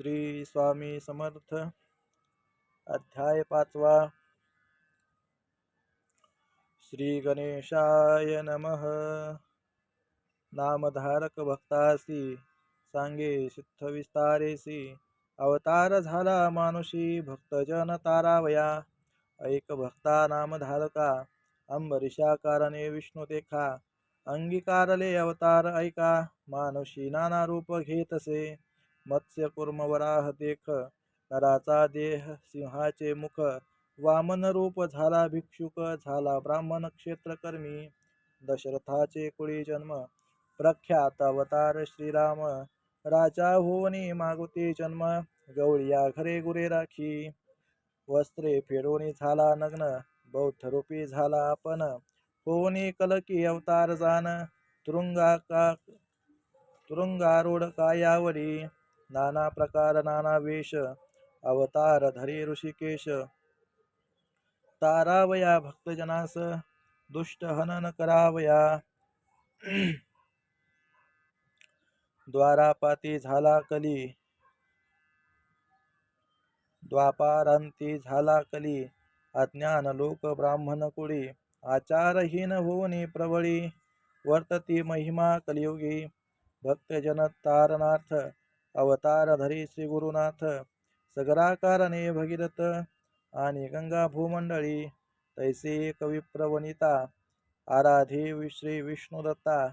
श्री स्वामी समर्थ. अध्याय पाचवा. श्री गणेशाय नमः. नामधारक भक्तासी सांगे सिद्ध विस्तारेसी अवतार झाला मानुषी भक्तजन तारावया. ऐक भक्ता नामधारका अंबरीशाकारणे विष्णु देखा. अंगीकारले अवतार ऐका मानुषी नाना रूप घेतसे. मत्स्य वराह देख नराचा देह सिंहाचे मुख वामन रूप झाला भिक्षुक झाला ब्राह्मण क्षेत्रकर्मी दशरथाचे कुळी जन्म प्रख्यात अवतार श्रीराम राजा होवनी मागुती जन्म गवळिया घरे गुरे राखी वस्त्रे फेडोनी झाला नग्न बौद्ध रूपी झाला आपण होवनी कलकी अवतार जान तुरुंगा का तुरुंगारूढ कायावरी नाना प्रकार नाना वेश अवतार धरी ऋषिकेश. तारावया भक्तजनास दुष्ट हनन करावया. द्वारापाती झाला कली. द्वापारांती झाला कली. अज्ञान लोक ब्राह्मण कुळी. आचारहीन होऊनी प्रबळी. वर्तती महिमा कलियुगी. भक्तजन तारणार्थ अवतार धरी श्री गुरुनाथ सगराकारणे भगीरथ आणि गंगा भूमंडळी तैसे कविप्रवनिता आराधी श्री विष्णुदत्ता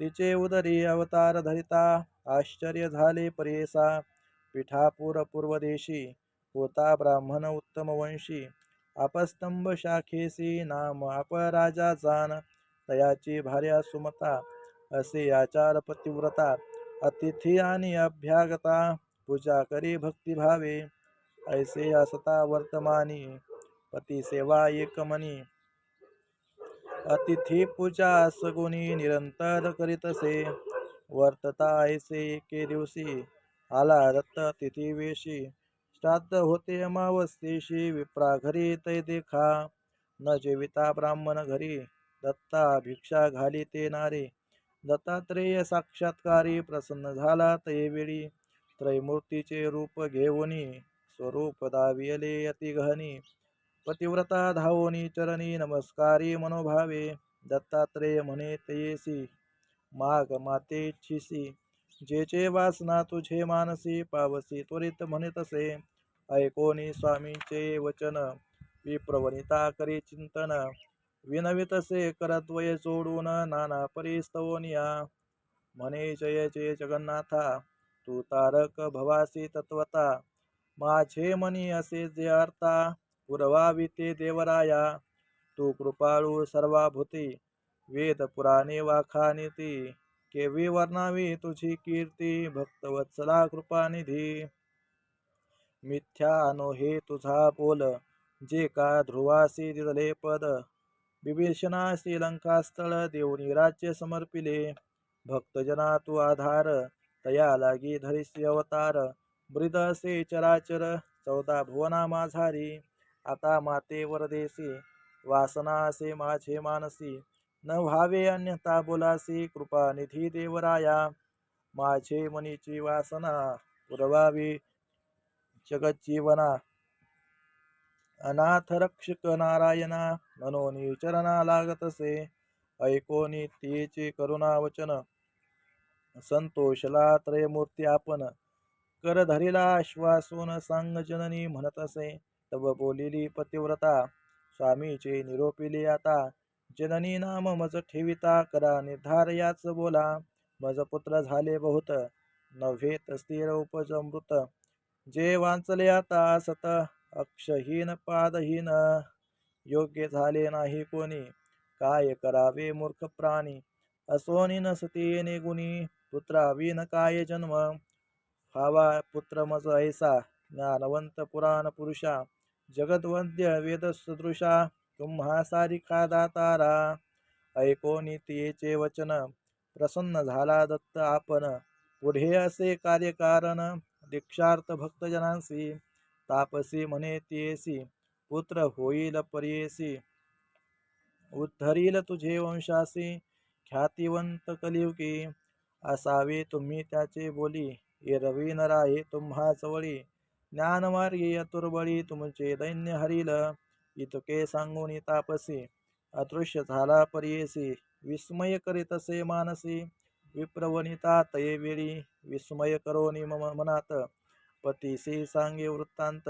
तिचे उदरी अवतार धरिता आश्चर्य झाले परेसा पिठापूर पूर्वदेशी होता ब्राह्मण उत्तम वंशी अपस्तंभ शाखेसी नाम अपराजा जान तयाची भार्या सुमता असे आचार पतिव्रता अतिथी आणि अभ्यागता पूजा करी भक्तिभावे ऐसे असता वर्तमानी पती सेवा एकमनी अतिथी पूजा सगुणी निरंतर करीतसे वर्तता ऐसे एके दिवशी आला दत्त तिथी वेशी श्राद्ध होते अमावस्येशी विप्रा घरी तै देखा न जेविता ब्राह्मण घरी दत्ता भिक्षा घाली ते नारे। दत्तात्रेय साक्षात्कारी प्रसन्न झाला ते त्रयमूर्तीचे त्रैमूर्तीचे रूप घेऊनी स्वरूप दावियले अतिगहनी पतिव्रता धावोनी चरणी नमस्कारी मनोभावे. दत्तात्रेय म्हणे तयेसी माग मातेच्छिसी जेचे वासना तुझे मानसी पावसी त्वरित म्हणे तसे. ऐकोनी स्वामीचे वचन विप्रवनिता करी चिंतन. विनवितसे करद्वय जोडून नाना परिस्तवनिया म्हणे जय जय जगन्नाथा तू तारक भवासी तत्वता. माझे मनी असे जे अर्था पुरवावी ते देवराया. तू कृपाळू सर्वाभूती वेद पुराणे वाखानिती केवी वर्णावी तुझी कीर्ती भक्तवत्सला कृपानिधी मिथ्या अनो हे तुझा बोल जे का ध्रुवासी दिले पद. बिभीषणासी श्रीलंकास्थळ देऊनी राज्य समर्पिले. भक्तजना तू आधार तया लागी धरिसी अवतार. मृद असे चराचर चौदा भुवना माझारी. आता माते वरदेसी वासना असे माझे मानसी. न व्हावे अन्यथा बोलासी कृपा निधी देवराया. माझे मनीची वासना पुरवावी जगज्जीवना. अनाथ रक्षक नारायणा मनोनी चरणा लागतसे ऐकोनी तिचे करुणा वचन संतोषला त्रयमूर्ती आपण कर धरिला आश्वासून सांग जननी म्हणत असे तव बोलिली पतिव्रता। स्वामीचे निरोपिली आता। जननी नाम मज ठेविता करा निर्धार याच बोला। मज पुत्र झाले बहुत। नव्हे तस्थिर उपजमृत जे वाचले आता सत अक्षहीन पादहीन योग्य झाले नाही कोणी. काय करावे मूर्ख प्राणी? असोनी नसती निगुणी. गुणी पुत्राविन काय जन्म? हवा पुत्र मज ऐसा. ज्ञानवंत पुराण पुरुषा. जगद्वंद्य वेदसदृशा तुम्हा सारिखा दातारा ऐकोनी तियेचे वचन. प्रसन्न झाला दत्त आपण. पुढे असे कार्यकारण दीक्षार्थ भक्तजनांसी तापसी म्हणे तियेसी पुत्र होईल पर्येसी उद्धरील तुझे वंशासी ख्यातिवंत कलियुगी असावे तुम्ही त्याचे बोली. एरवी न राहे तुम्हा चवळी. ज्ञानमार्गी अतुर्बळी तुमचे दैन्य हरिल. इतके सांगून तापसी अदृश्य झाला परियेसी विस्मय करीतसे मानसी विप्रवनिता तये वेळी. विस्मय करोनी मम मनात. पतीसी सांगे वृत्तांत.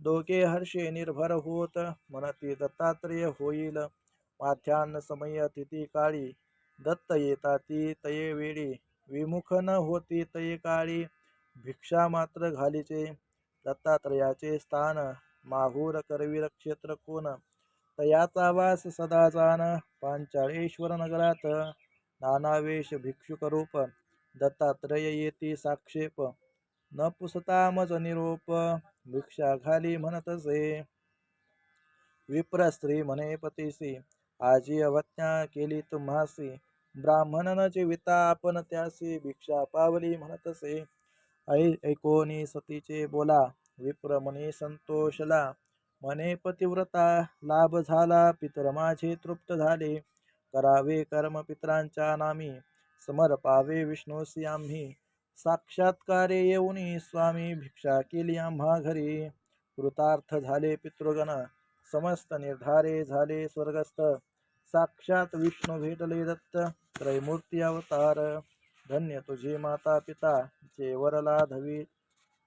दोघे हर्षे निर्भर होत मनती दत्तात्रेय होईल. माध्यान्न समय तिथी काळी दत्त येता ती तये वेळी. विमुख न होती तये काळी भिक्षा मात्र घालीचे. दत्तात्रयाचे स्थान माहूर करवीर क्षेत्र कोण? तयाचा वास सदा जाण पांचाळेश्वर नगरात. नानावेश भिक्षुक रूप दत्तात्रय येती साक्षेप. न पुसता मज निरूप भिक्षा घाली म्हणतसे विप्र स्त्री म्हणे पतीसी आजी अवज्ञा केली तुम्हासी ब्राह्मण न जीविता आपण त्यासी भिक्षा पावली म्हणतसे ऐ ऐकोनी सतीचे बोला. विप्र म्हणे संतोषला. म्हणे पतिव्रता लाभ झाला. पितर माझे तृप्त झाले. करावे कर्म पित्रांच्या नामी. समर्पावे विष्णूसी आम्ही. साक्षात्कारे येऊनी स्वामी भिक्षा केली आम्हा घरी. कृतार्थ झाले पितृगण समस्त निर्धारे झाले स्वर्गस्थ. साक्षात विष्णू भेटले दत्त त्रैमूर्ती अवतार. धन्य तुझे माता पिता जे वरला धवी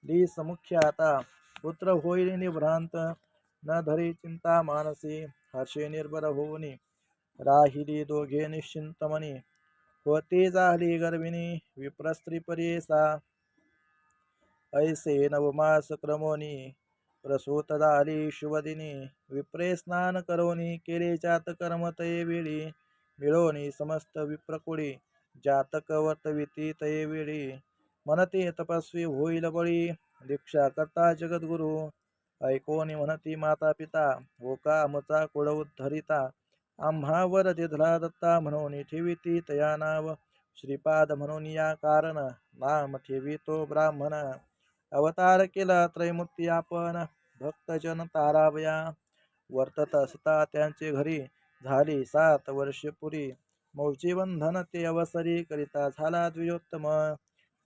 ली समुख्य आता पुत्र होईल निभ्रांत. न धरी चिंता मानसी हर्षे निर्भर होऊनी. राहिली दोघे निश्चिंतमनी होती झाली गर्भिणी विप्रस्त्री परेसा. ऐसे नवमास क्रमोनी प्रसूत झाली शुभदिनी. विप्रे स्नान करोनी केले जात कर्म तये वेळी. मिळोनी समस्त विप्रकुळी जातक वर्तविती तये वेळी. म्हणते तपस्वी होईल बळी दीक्षा करता जगद्गुरु. ऐकोनी म्हणती माता पिता हो का आमचा कुळ उद्धरिता. आम्हावर दिधला दत्ता म्हणून ठेविती तया नाव श्रीपाद म्हणून या कारण नाम ठेवितो ब्राह्मण। अवतार केला त्रैमूर्ती आपण भक्तजन तारावया। वर्तत असता त्यांचे घरी झाली सात वर्षे पुरी। मौजी बंधन ते अवसरी करिता झाला द्विजोत्तम।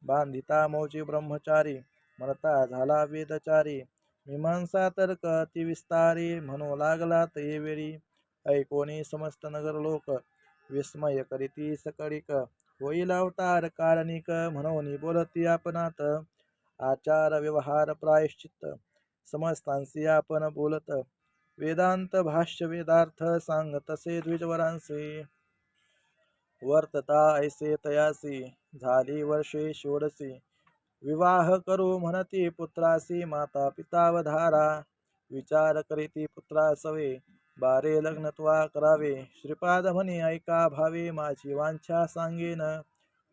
बांधिता मौजी ब्रह्मचारी म्हणता झाला वेदचारी। मीमांसा तर्क ती विस्तारी म्हणू लागला ते वेळी ऐकोनी समस्त नगर लोक विस्मय करीती सकळिक होईल अवतार कारणिक म्हणून बोलती आपणात. आचार व्यवहार प्रायश्चित समस्तांसी आपण बोलत. वेदांत भाष्य वेदार्थ सांग तसे द्विजवरांशी. वर्तता ऐसे तयासी झाली वर्षे षोडसी विवाह करू म्हणती पुत्रासी माता पितावधारा विचार करीती पुत्रासवे बारे लग्नत्वा करावे. श्रीपाद म्हणे ऐका भावे माझी वांछा सांगेन.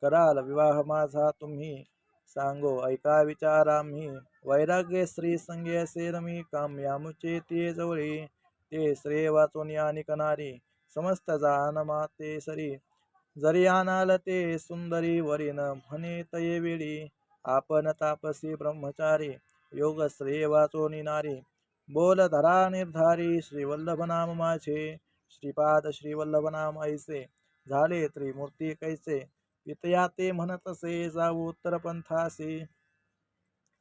कराल विवाह माझा तुम्ही. सांगो ऐका विचार आम्ही. वैराग्य श्री संगे असे मी काम्यामुचे ते जवळी. ते श्रेय वाचून आणि कनारी. समस्त जान माते सरी. जरी आणाल ते सुंदरी वरीन म्हणे तये वेळी. आपण तापसी ब्रह्मचारी. योग श्रेय वाचोनी नारी बोल धरा निर्धारी श्रीवल्लभ नाम माझे श्रीपाद श्रीवल्लभ नाम ऐसे झाले त्रिमूर्ती कैसे? पितया ते म्हणतसे जाऊ उत्तर पंथासी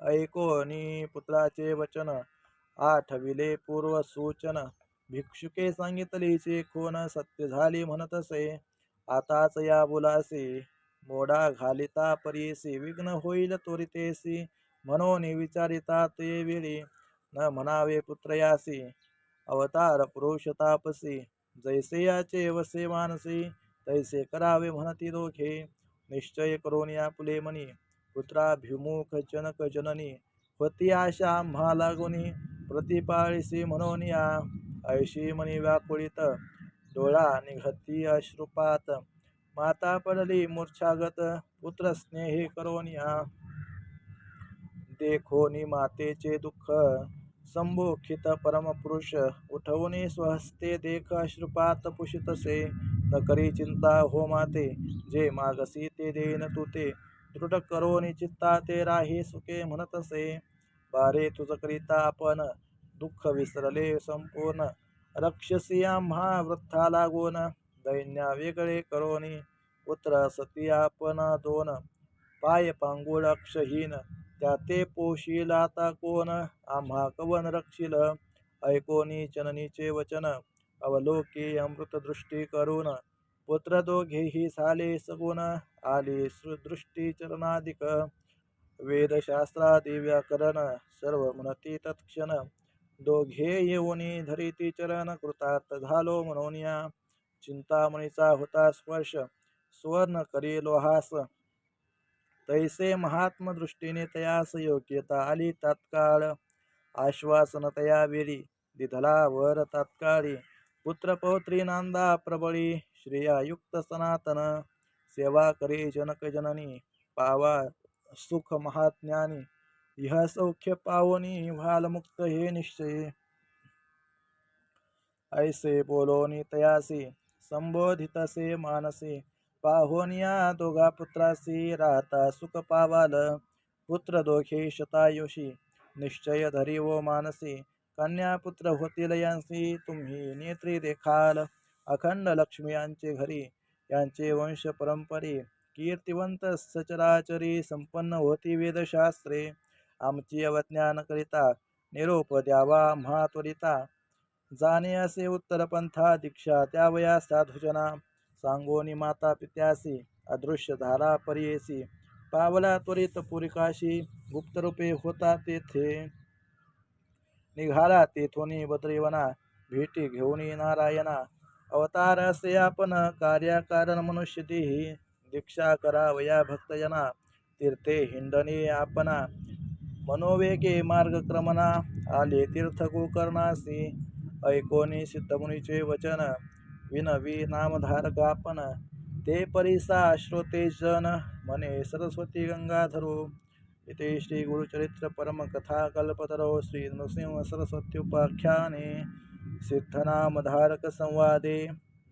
ऐकोनी पुत्राचे वचन आठविले पूर्व सूचन भिक्षुके सांगितलीचे खून सत्य झाली म्हणतसे. आताच या बोलासी मोडा घालिता परीसी विघ्न होईल त्वरितेसी. म्हणून विचारिता ते वेळी न म्हणावे पुत्रयासी। अवतार पुरुष तापसी। जैसे याचे वसे मानसी तैसे करावे म्हणती दोघे निश्चय करून या पुले मनी। पुत्राभिमुख जनक जननी। होती आशा आम्हा लागुनी। प्रतिपाळीसी म्हणून या ऐशी मनी व्याकुळीत डोळा निघती अश्रुपात। माता पडली मूर्छागत। पुत्र स्नेही करोनिया देखोनी मातेचे दुःख। संभोखित परमपुरुष उठवणे स्वहस्ते देख अश्रुपात पुषितसे न करी चिंता हो माते जे मागसी ते देन तू ते। दृढ करो चित्ता ते राही सुखे म्हणतसे बारे तुझ करिता आपण दुःख विसरले संपूर्ण। रक्षसी आम्हा लागून दैन्या वेगळे करोनी। पुत्र सती आपण दोन पाय पांगुळ अक्षहीन। त्या ते पोशील आता कोण आम्हा कवन रक्षील? ऐकोनी चननीचे वचन अवलोकी अमृतदृष्टी करून. पुत्र दोघेही साले सगुण आली सुदृष्टी चरणाधिक. वेदशास्त्रादि व्याकरण सर्व म्हणती तत्क्षण. दोघे येऊनी धरिती चरण कृतार्थ झालो म्हणून या. चिंतामणीचा होता स्पर्श. सुवर्ण करी लोहास. तैसे महात्मदृष्टीने तयास योग्यता आली तात्काळ. आश्वासनतया वेरी दिधला वर तात्काळी. पुत्रपौत्री नांदा प्रबळी श्रेयायुक्त सनातन. सेवा करे जनक जननी पावा सुख महात्म्यानी इह सौख्य पावनी भालमुक्त हे निश्चय. ऐसे बोलोनी तयासी संबोधितसे मानसी. पाहोनिया दोघा पुत्रासी राहता सुख पावाल. पुत्र दोघे शतायुषी निश्चय धरी वो मानसी. कन्या पुत्र होतील यांसी तुम्ही नेत्री देखाल. अखंड लक्ष्मी यांचे घरी यांचे वंश परंपरे. कीर्तिवंत सचराचरी संपन्न होती वेदशास्त्रे. आमची अवज्ञान करिता निरोप द्यावा महात्वरिता. जाणे असे उत्तरपंथा दीक्षा त्यावया साधुजना. सांगोनी माता पित्यासी अदृश्य धारा परियेसी पावला त्वरित पुरिकाशी गुप्तरूपे होता तेथे. निघाला तेथोनी बद्रीवना भेटी घेऊनी नारायणा अवतार असे आपण कार्यकारण मनुष्य देही दीक्षा करावया भक्तजना तीर्थे हिंडणे आपणा मनोवेगे मार्गक्रमणा आले तीर्थ गोकर्णासी ऐकोनी सिद्धमुनीचे वचन विनवी नामधारकापन ते परिसा श्रोते जन मने सरस्वती गंगाधरो। इथे श्री गुरुचरित्र परमकथा कल्पतरो श्री नृसिंह सरस्वत्युपाख्याने सिद्धनामधारक संवादे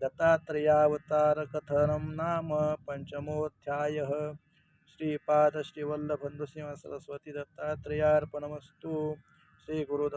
दत्तात्रयावतार नाम पञ्चमोऽध्यायः। श्रीपाद श्रीवल्लभ नृसिंह सरस्वती श्री गुरु